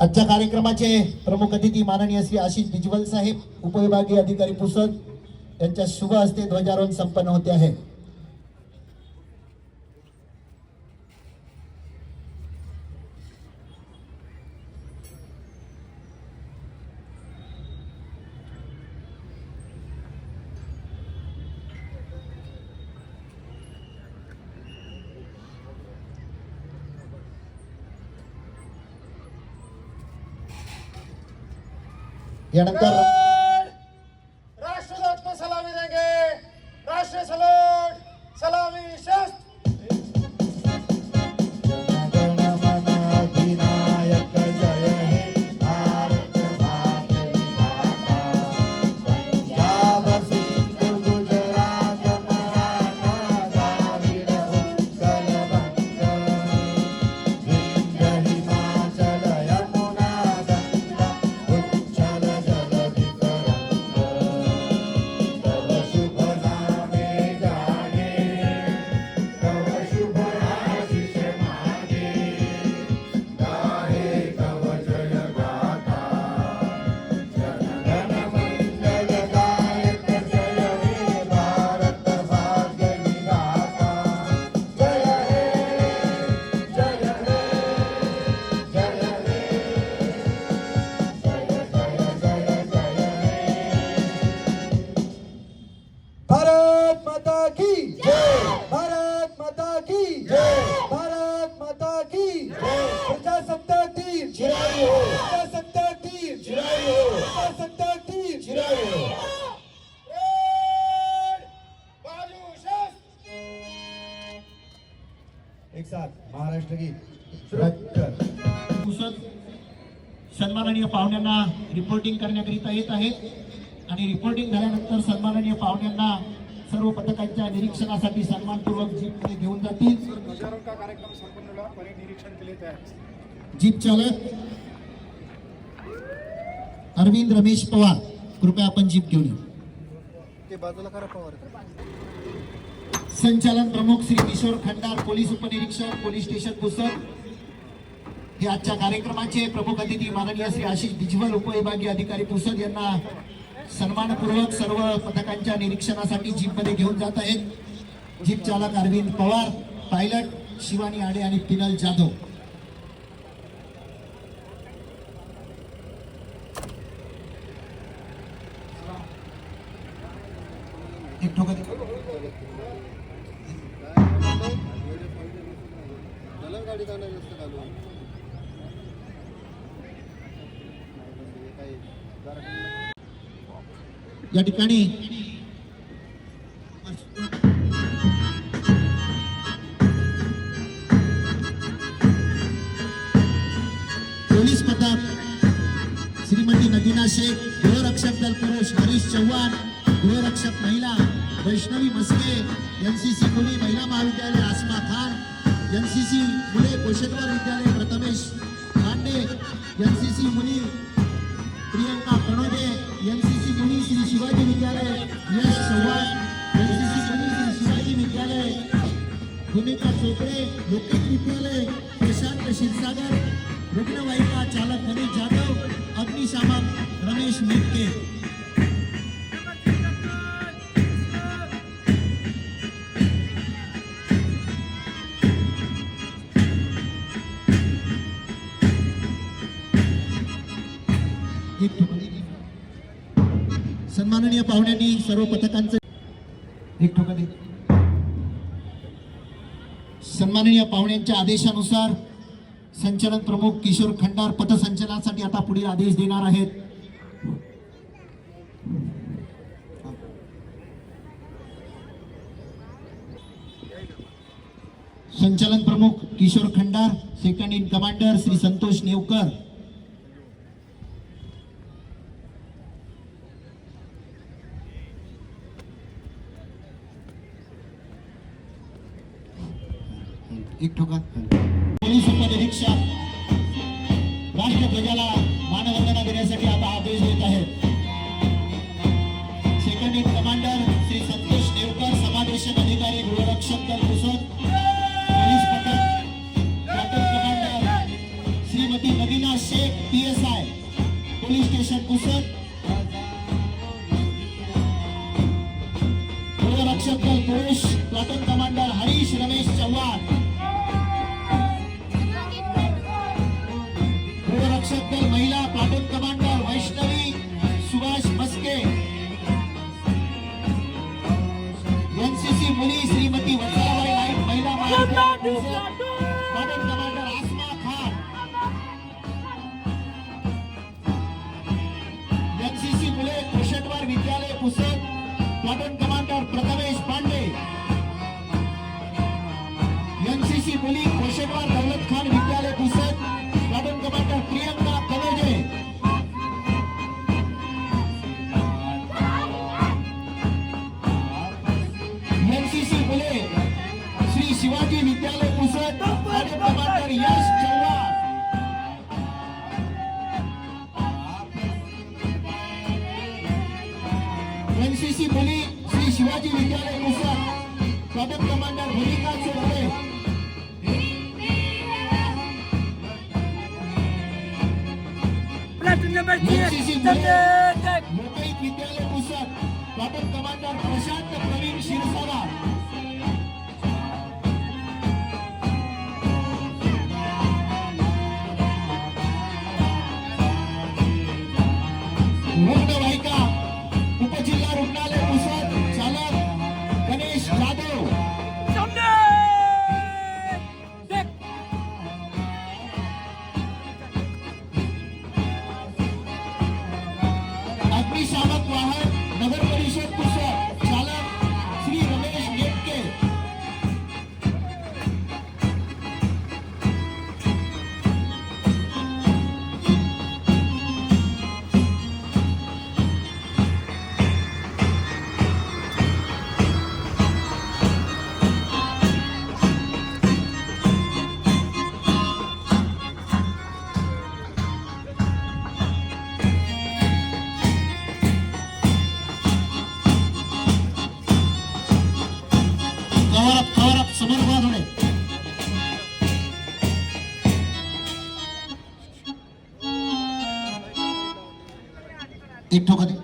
आजच्या कार्यक्रमाचे प्रमुख अतिथी माननीय श्री आशिष बिजवल साहेब उपविभागीय अधिकारी पुसद यांच्या शुभ हस्ते ध्वजारोहण संपन्न होते आहे. Y Anacarra. ¡Ah! सन्माननीय पाहुण्यांना रिपोर्टिंग करण्याकरिता येत आहेत. आणि रिपोर्टिंग झाल्यानंतर सन्माननीय पाहुण्यांना सर्व पथकांच्या निरीक्षणासाठी सन्मानपूर्वक जीपमध्ये घेऊन जातील. जीप चालक अरविंद रमेश पवार कृपया आपण जीप घेऊन येऊ. ते बाजूला करा पवार. संचालन प्रमुख श्री किशोर खंडार पोलीस उपनिरीक्षक पोलीस स्टेशन पुसद. हे आजच्या कार्यक्रमाचे प्रमुख अतिथी माननीय श्री आशिष बिजवल उपविभागीय अधिकारी पुसद यांना सन्मानपूर्वक सर्व पथकांच्या निरीक्षणासाठी जीपमध्ये घेऊन जात आहेत. जीप चालक अरविंद पवार पायलट शिवानी आडे आणि पिनल जाधव. एक या ठिकाणी पोलीस पथक श्रीमती नदीना शेख गृहरक्षक दल पुरुष हरीश चव्हाण गृहरक्षक महिला वैष्णवी मस्के एनसीसी मुली महिला महाविद्यालय आसमा खान एनसीसी मुले कोशेश्वर विद्यालय प्रथमेश खांडे एनसीसी मुली प्रियंका कणोदे एनसीसी पुणे श्री शिवाजी विद्यालय यश चव्हाण एनसीसी पुणे श्री शिवाजी विद्यालय भूमिका चोपडे लोकेश विद्यालय प्रशांत क्षीरसागर रुग्णवाहिका चालक गणेश जाधव अग्निशामक रमेश मेटके. सन्माननीय पाहुण्यांनी सर्व पथकांचं एक ठोका दे. सन्माननीय पाहुण्यांच्या आदेशानुसार संचालन प्रमुख किशोर खंडार पथसंचलनासाठी आता पुढील आदेश देणार आहेत. संचालन प्रमुख Kishor Khandar second in commander Shri Santosh Newkar. Police उपनिरीक्षक राष्ट्रध्वजाला मानवंदना देण्यासाठी आता आदेश देत आहेत. Second in commander Shri Santosh Newkar समादेशन अधिकारी गृहरक्षक दल पुसद. पोलीस पथक captain commander Shrimati Nagina Shaikh P S I police station Pusad. गृहरक्षक दल महिला platoon commander Vaishnavi Subhash Maske NCC मुली श्रीमती वत्सलाबाई नाईक महिला platoon commander Asma Khan NCC मुले कुशेटवार विद्यालय पुसद प्लाटून कमांडर एनसीसी मुली श्री शिवाजी विद्यालय Pusad platoon commander Bhumika Chopde Platoon number NCC three, मुले Sunday मुंबईत विद्यालय पुसद प्लाटून कमांडर प्रशांत प्रवीण क्षीरसागर एक कधी